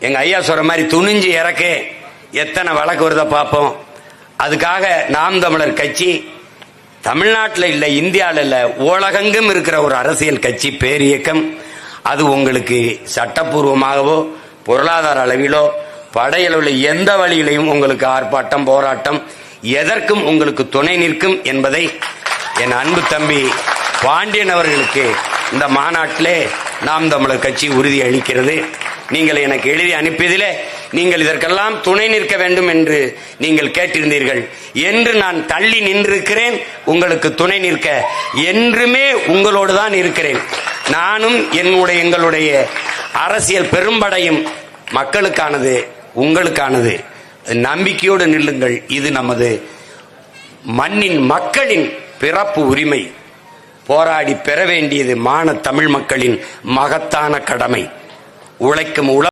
எங்க ஐயா சொல்ற மாதிரி துணிஞ்சு இறக்கு எத்தனை வழக்கு வருத பார்ப்போம். அதுக்காக நாம் தமிழர் கட்சி தமிழ்நாட்டில் இல்லை இந்தியாவில் இல்லை உலகெங்கும் இருக்கிற ஒரு அரசியல் கட்சி பேரியக்கம் அது உங்களுக்கு சட்டப்பூர்வமாகவோ பொருளாதார அளவிலோ படையளவில் எந்த வழியிலையும் உங்களுக்கு ஆர்ப்பாட்டம் போராட்டம் எதற்கும் உங்களுக்கு துணை நிற்கும் என்பதை என் அன்பு தம்பி பாண்டியன் அவர்களுக்கு இந்த மாநாட்டிலே நாம் தமிழர் கட்சி உறுதி அளிக்கிறது. நீங்கள் எனக்கு எழுதி அனுப்பியதிலே நீங்கள் இதற்கெல்லாம் துணை நிற்க வேண்டும் என்று நீங்கள் கேட்டிருந்தீர்கள். என்று நான் தள்ளி நின்றிருக்கிறேன் உங்களுக்கு துணை நிற்க. என்றுமே உங்களோடு தான் இருக்கிறேன். நானும் என்னுடைய எங்களுடைய அரசியல் பெரும்படையும் மக்களுக்கானது உங்களுக்கானது. நம்பிக்கையோடு நில்லுங்கள் இது நமது மண்ணின் மக்களின் பிறப்பு உரிமை. போராடி பெற வேண்டியது மான தமிழ் மக்களின் மகத்தான கடமை. உழைக்கும் உழ